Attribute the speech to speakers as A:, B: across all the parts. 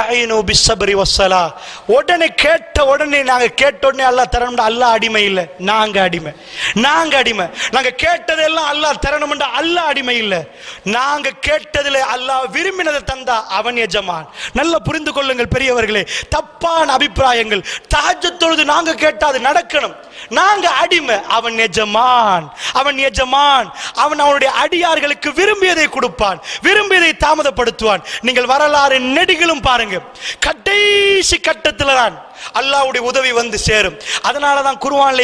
A: இஸ்தஈனு பிஸ்ஸப்ரி வசலா உடனே கேட்ட உடனே நாங்க கேட்ட உடனே அல்லாஹ் தரணும்டா. அல்லா அடிமை இல்லை. நாங்க அடிமை. நாங்க அடிமை. நாங்க கேட்டதெல்லாம் அல்லாஹ் தரணும்டா. அல்லா அடிமை இல்லை. நாங்க கேட்டதுல அல்லாஹ் விரும்பினதை தந்தா அவன் எஜமான். நல்லா புரிந்து கொள்ளுங்கள் பெரியவர்களே. தப்பான அபிப்பிராயங்கள். தஹஜ்ஜத் தொழுது நாங்க கேட்டால் அது நடக்கணும். நாங்க அடிமை. அவன் எஜமான். அவன் எஜமான். அவன் அவனுடைய அடியார்களுக்கு விரும்பியதை கொடுப்பான். விரும்பியதை தாமதப்படுத்துவான். நீங்கள் வரலாறு நெடுகிலும் பாருங்க. கடைசி கட்டத்தில் தான் அல்லாஹ்வுடைய உதவி வந்து சேரும். அதனால தான்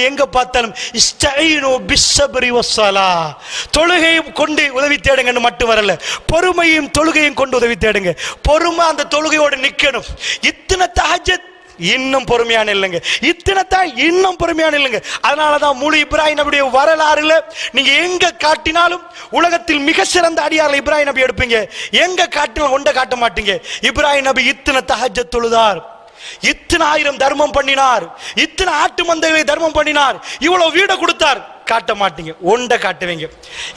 A: எங்க பார்த்தாலும் இஸ்தஈனு பிஸ்ஸப்ரி வஸ்ஸலா. தொழுகையும் கொண்டு உதவி தேடுங்கன்னு மட்டும் வரல பொறுமையும் தொழுகையும் கொண்டு உதவி தேடுங்க. பொறுமை அந்த தொழுகையோட நிக்கணும். இத்தனை தஹஜ்ஜத் இன்னும் பொறுமையான இல்லைங்க. இத்தனை தான் இன்னும் பொறுமையான இல்லைங்க. அதனால தான் முழு இப்ராஹிம் நபியுடைய வரலாறுல நீங்க எங்க காட்டினாலும் உலகத்தில் மிக சிறந்த அடியார்கள் இப்ராஹிம் நபி எடுப்பீங்க. எங்க காட்டினாலும் ஒன்றை காட்ட மாட்டீங்க. இப்ராஹிம் நபி இத்தனை தகஜ தொழுதார். இத்தனை ஆயிரம் தர்மம் பண்ணினார். இத்தனை ஆட்டு மந்தைகளை தர்மம் பண்ணினார். இவ்வளவு வீடை கொடுத்தார். காட்ட மாட்டீங்க. ஒண்டை காட்டுவீங்க.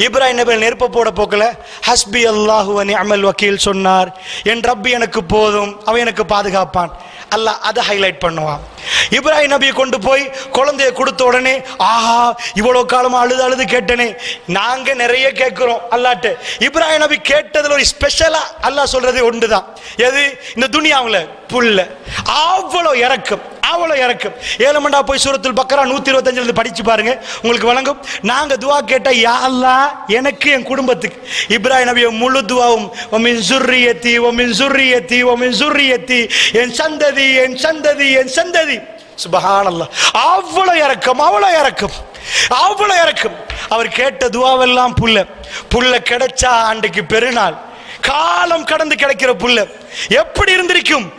A: இப்ராஹிம் நபி நெருப்ப போட போக்கல. ஹஸ்பி அல்லாஹு அமல் வக்கீல் சொன்னார். என் ரப்பி எனக்கு போதும். அவன் எனக்கு பாதுகாப்பான். அல்லாஹ் அதை ஹைலைட் பண்ணுவான். இப்ராஹிம் நபியை கொண்டு போய் குழந்தைய கொடுத்த உடனே ஆஹா இவ்வளோ காலமாக அழுது அழுது கேட்டனே நாங்கள் நிறைய கேட்குறோம் அல்லாட்டு. இப்ராஹிம் நபி கேட்டதுல ஒரு ஸ்பெஷலா அல்லாஹ் ஒன்று தான் எது? இந்த துனியாவுல புல்ல. அவ்வளோ இறக்கும் அவ்வளோ இறக்கும். ஏழுமண்டா போய் சூரத்தில் பக்கரா நூற்றி இருபத்தஞ்சிலிருந்து படித்து படிச்சு பாருங்க உங்களுக்கு வழங்கும். நாங்கள் துவா கேட்டால் யா எனக்கு என் குடும்பத்துக்கு. இப்ராஹிம் நபியை முழு துவாவும் ஒமின் சுர்ரியத்தி ஒமின் சுர்ரியத்தி ஒமின் சுர்ரியத்தி என் சந்ததி என் சந்ததி என் சந்ததி. சுபகானல்ல அவ்வளவு இறக்கம் அவ்வளவு இறக்கம். அவ்வளவு இறக்கம். அவர் கேட்ட துவாவெல்லாம் புல்ல. புள்ள கிடைச்சா அன்றைக்கு பெருநாள். காலம் கடந்து கிடைக்கிற புள்ள எப்படி இருந்திருக்கும்?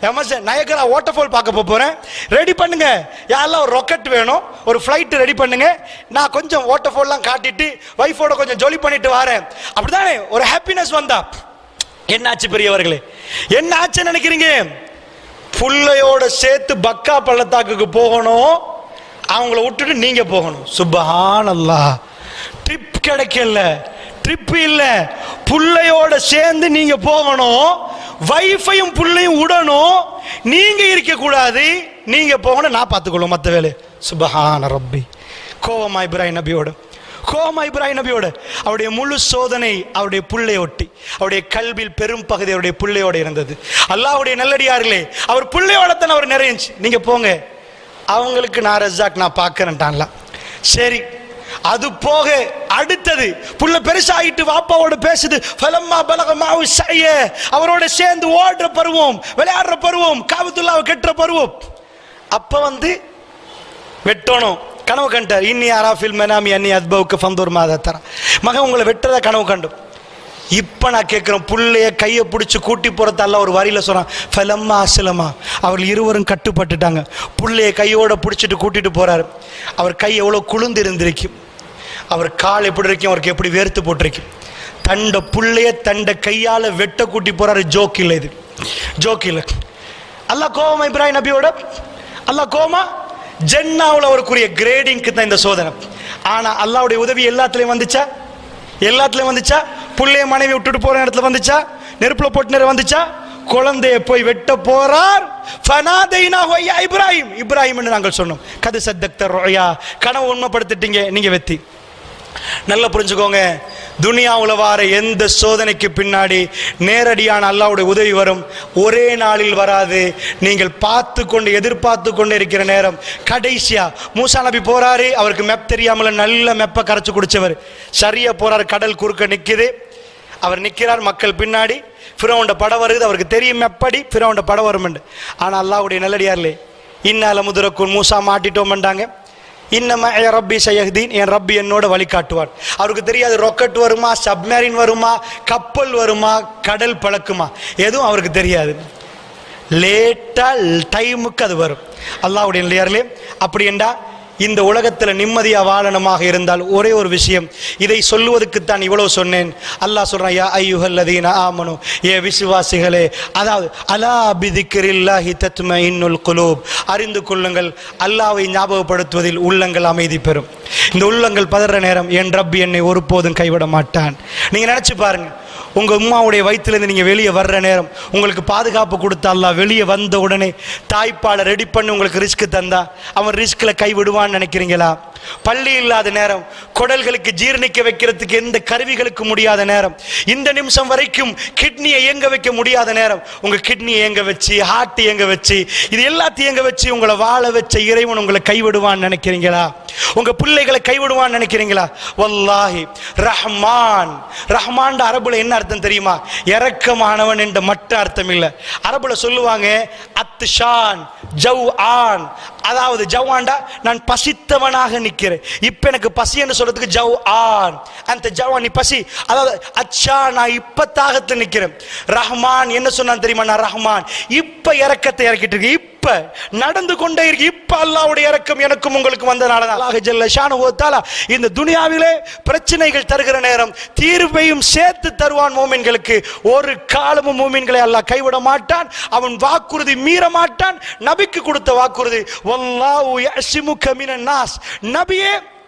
A: எமர்ஜன் நயகரா வாட்டர்ஃபால் பார்க்க போகிறேன் ரெடி பண்ணுங்க. யாரெல்லாம் ஒரு ராக்கெட் வேணும் ஒரு ஃப்ளைட் ரெடி பண்ணுங்க. நான் கொஞ்சம் வாட்டர்ஃபால்லாம் காட்டிட்டு ஒய்ஃபோட கொஞ்சம் ஜொலி பண்ணிட்டு வரேன். அப்படிதானே ஒரு ஹாப்பினஸ் வந்தா. என்னாச்சு பெரியவர்களே? என்ன நினைக்கிறீங்க? புள்ளையோட சேர்த்து பக்கா பள்ளத்தாக்குக்கு போகணும். அவங்கள விட்டுட்டு நீங்க போகணும். சுபஹானல்லா. ட்ரிப் கிடைக்கல. ட்ரிப் இல்லை. புள்ளையோட சேர்ந்து நீங்க போகணும். வைஃபையும் புள்ளையும் உடனும் நீங்க இருக்க கூடாது நீங்க போகணும். நான் பார்த்துக்கொள்ளும் மற்ற வேலை. சுபஹான ரப்பி. கோவமா இப்ராஹிம் நபியோட. கோமா இப்ராஹிம் நபியோட. அவருடைய முழு சோதனை அவருடைய புள்ளையொட்டி. அவருடைய கல்வியில் பெரும் பகுதி அவருடைய பிள்ளையோட இருந்தது. அல்லாவுடைய நல்லடியார்களே அவர் பிள்ளையோட தான் அவர் நிறையஞ்சு நீங்க போங்க. அவங்களுக்கு நான் ரஜாக் நான் பார்க்கறேன்ட்டான்ல சரி. அது போக அடுத்தது புள்ள பெருசாகிட்டு வாப்பாவோட பேசுது. ஃபலம்மா பலகமாவு செய்ய அவரோட சேர்ந்து ஓடுற பருவம் விளையாடுற பருவம் காபத்துல்லாவை கெட்டுற பருவம். அப்ப வந்து வெட்டணும். கனவு கண்டார். இன்னி அராஃபில் மெனாமி அன்னி அத்பவுக்கு ஃபந்தூர் மாதத்தர மகன் உங்களை வெட்டுறத கனவு கண்டும். இப்போ நான் கேட்குறேன் புள்ளைய கையை பிடிச்சி கூட்டி போகிறத ஒரு வரியில் சொல்கிறான் ஃபலம்மா அசலமா அவர்கள் இருவரும் கட்டுப்பட்டுட்டாங்க. புள்ளைய கையோட பிடிச்சிட்டு கூட்டிட்டு போறாரு. அவர் கை எவ்வளோ குளிர்ந்து இருந்திருக்கும். அவர் கால் எப்படி இருக்கும் அவருக்கு எப்படி வேர்த்து போட்டிருக்கு. தண்ட புள்ளைய தண்ட கையால் வெட்ட கூட்டி போறாரு ஜோக் இல்லை இது. ஜோக் இல்லை அல்லாஹ் கோவமா இப்ராஹிம் நபியோட? அல்லாஹ் கோமா ஜென்னாவில் அவருக்குரிய கிரேடிங்க்கு தான் இந்த சோதனை. ஆனா அல்லாவுடைய உதவி எல்லாத்துலயும் வந்துச்சா? எல்லாத்துலயும் வந்துச்சா? புள்ளைய மனைவி விட்டுட்டு போற இடத்துல வந்துச்சா? நெருப்புல போட்டு நேரம் வந்துச்சா? குழந்தைய போய் வெட்ட போறார். இப்ராஹிம். இப்ராஹிம் நாங்கள் சொன்னோம். கது சத்தக்தர் ரோயா. கனவு உண்மைப்படுத்திட்டீங்க நீங்க வெத்தி. நல்லா புரிஞ்சுக்கோங்க. துனியாவுல வார எந்த சோதனைக்கு பின்னாடி நேரடியான அல்லாவுடைய உதவி வரும். ஒரே நாளில் வராது. நீங்கள் பார்த்து கொண்டு எதிர்பார்த்து கொண்டு இருக்கிற நேரம். கடைசியா மூசா நபி போறாரு. அவருக்கு மெப் தெரியாமல் நல்ல மெப்பை கரைச்சி குடிச்சவர். சரியா போறாரு. கடல் குறுக்க நிற்குது அவர் நிற்கிறார் மக்கள் பின்னாடி. ஃபிரோண்ட படம் வருது. அவருக்கு தெரியும் எப்படி ஃபிரோண்ட படம் வருமெண்டு ஆனால் அல்லாவுடைய நல்லடியார்லே இன்னால முதுரக்குன் மூசா மாட்டிட்டோம்ண்டாங்க இன்னம என் ரப்பி சயஹ்தீன் என் ரப்பி என்னோட வழிகாட்டுவார். அவருக்கு தெரியாது ராக்கெட் வருமா சப்மேரின் வருமா கப்பல் வருமா கடல் பழக்குமா. எதுவும் அவருக்கு தெரியாது. லேட்டாக டைமுக்கு அது வரும். அல்லாவுடைய நிலையார்களே அப்படி என்றா இந்த உலகத்தில் நிம்மதியாக வாழணுமாக இருந்தால் ஒரே ஒரு விஷயம். இதை சொல்லுவதற்கு தான் இவ்வளவு சொன்னேன். அல்லாஹ் சொல்கிறான் யா ஐயுஹல்லதீன ஆமனு ஏ விசுவாசிகளே அதாவது அலா பிதிக்கிரில்லாஹி தத்ம இன்னுல் குலூப். அறிந்து கொள்ளுங்கள் அல்லாவை ஞாபகப்படுத்துவதில் உள்ளங்கள் அமைதி பெறும். இந்த உள்ளங்கள் பதற நேரம் என் ரப் என்னை ஒருபோதும் கைவிட மாட்டான். நீங்கள் நினச்சி பாருங்கள் உங்க உம்மாவுடைய வயிற்றுலேருந்து நீங்க வெளியே வர்ற நேரம் உங்களுக்கு பாதுகாப்பு கொடுத்தாலா வெளியே வந்த உடனே தாய்ப்பாலை ரெடி பண்ணி உங்களுக்கு ரிஸ்க் தந்தா அவன் ரிஸ்கில் கை விடுவான்னு நினைக்கிறீங்களா? பள்ளி இல்லாத நேரம் குடல்களுக்கு ஜீரணிக்க வைக்கிறதுக்கு எந்த கருவிகளுக்கு முடியாத நேரம் இந்த நிமிஷம் வரைக்கும் கிட்னியை இயங்க வைக்க முடியாத நேரம் உங்க கிட்னி இயங்க வச்சு ஹார்ட் இயங்க வச்சு இது எல்லாத்தையும் இயங்க வச்சு உங்களை வாழ வச்ச இறைவன் உங்களை கைவிடுவான்னு நினைக்கிறீங்களா? உங்க பிள்ளைகளை கைவிடுவான்னு நினைக்கிறீங்களா? வல்லாஹி ரஹ்மான் ரஹ்மான் அரபுல என்ன அர்த்தம்? தெரியுமா? இறக்கமானவன் என்ற மட்டும் அர்த்தம் இல்லை. அரபுல சொல்லுவாங்க அத்து ஷான் ஜவ் ஆன் அதாவது ஜவ்வாண்டா நான் பசித்தவனாக நிற்கிறேன். இப்போ எனக்கு பசி என்று சொல்றதுக்கு ஜவ் ஆன் அந்த ஜவான் நீ பசி. அதாவது அச்சா நான் இப்ப தாகத்தில் நிற்கிறேன். ரஹ்மான் என்ன சொன்னான் தெரியுமா? நான் ரஹ்மான். இப்போ இறக்கத்தை இறக்கிட்டு இருக்கு இப்ப நடந்து கொண்டே இருக்கு. இப்ப அல்லாவுடைய இறக்கம் எனக்கும் உங்களுக்கு வந்தனால தான் இந்த துனியாவிலே பிரச்சனைகள் தருகிற நேரம் தீர்வையும் சேர்த்து தருவான் மூமின்களுக்கு. ஒரு காலமும் மூமின்களை அல்லாஹ் கைவிட மாட்டான். அவன் வாக்குறுதி மீற மாட்டான். நபிக்கு கொடுத்த வாக்குறுதி வல்லாஹு யஸ்முக மினன் நாஸ். நபியே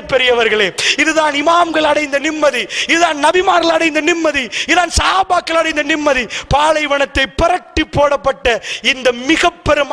A: பெரியவர்களே இதுதான் இமாம்கள் அடைந்த நிம்மதி. இதுதான் நபிமார்கள் அடைந்த நிம்மதி. இதுதான் சாபாக்கள் அடைந்த நிம்மதி. பாலைவனத்தை புரட்டி போடப்பட்ட இந்த மிக பெரும்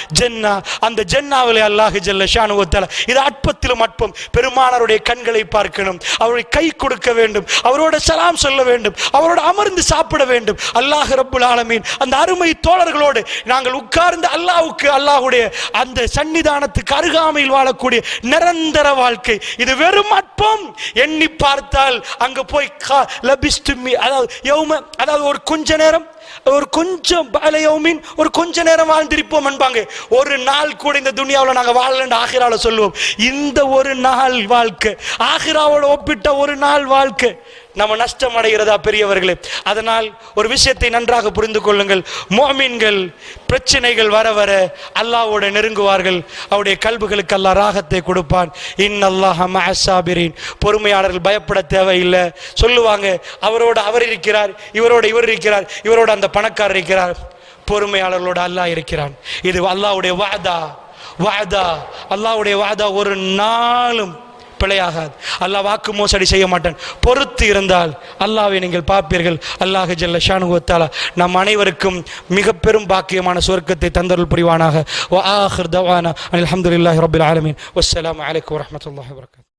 A: ஜென்னா அந்த ஜென்னாவிலே அல்லாஹு ஜல்ல ஷானுவத்தால இது அற்பத்திலும் அற்பம். பெருமானாருடைய கண்களை பார்க்கணும். அவருடைய கை கொடுக்க வேண்டும். அவரோட சலாம் சொல்ல வேண்டும். அவரோட அமர்ந்து சாப்பிட வேண்டும். அல்லாஹ் ரப்புல் ஆலமீன் அந்த அருமை தோழர்களோடு நாங்கள் உட்கார்ந்து அல்லாஹுக்கு அல்லாஹுடைய அந்த சன்னிதானத்துக்கு அருகாமையில் வாழக்கூடிய நிரந்தர வாழ்க்கை. இது வெறும் அற்பம். எண்ணி பார்த்தால் அங்க போய் அதாவது யௌம அதாவது ஒரு கொஞ்ச நேரம் ஒரு கொஞ்சம் ஒரு கொஞ்ச நேரம் வாழ்ந்திருப்போம் என்பாங்க. ஒரு நாள் கூட இந்த துனியாவில் நாங்கள் வாழலன்னு ஆகிரால சொல்லுவோம். இந்த ஒரு நாள் வாழ்க்கை ஆகிராவோட ஒப்பிட்ட ஒரு நாள் வாழ்க்கை நம்ம நஷ்டம் அடைகிறதா பெரியவர்களே? அதனால் ஒரு விஷயத்தை நன்றாக புரிந்து கொள்ளுங்கள். மோமீன்கள் பிரச்சனைகள் வர வர அல்லாவோட நெருங்குவார்கள். அவருடைய கல்புகளுக்கு அல்லா ராகத்தை கொடுப்பான். இன் அல்லாஹ் மஹசாபிரின் பொறுமையாளர்கள் பயப்பட தேவையில்லை. சொல்லுவாங்க அவரோட அவர் இருக்கிறார் இவரோட இவர் இருக்கிறார் இவரோட அந்த பணக்காரர் இருக்கிறார். பொறுமையாளர்களோட அல்லாஹ் இருக்கிறான். இது அல்லாஹ்வுடைய வாதா வாதா அல்லாஹ்வுடைய வாதா ஒரு நாளும் பிழையாகாது. அல்லாஹ் வாக்கு மோசடி செய்ய மாட்டான். பொறுத்து இருந்தால் அல்லாவை நீங்கள் பார்ப்பீர்கள். அல்லாஹ் ஜல்ல ஷானுவத்தாலா நம் அனைவருக்கும் மிக பெரும் பாக்கியமான சொர்க்கத்தை தந்தருள் புரிவானாக. அலமதுல்லாஹி ரபுல் ஆலமின். அல்ஹம்துலில்லாஹி ரப்பில் வரமத்துல வரகாத்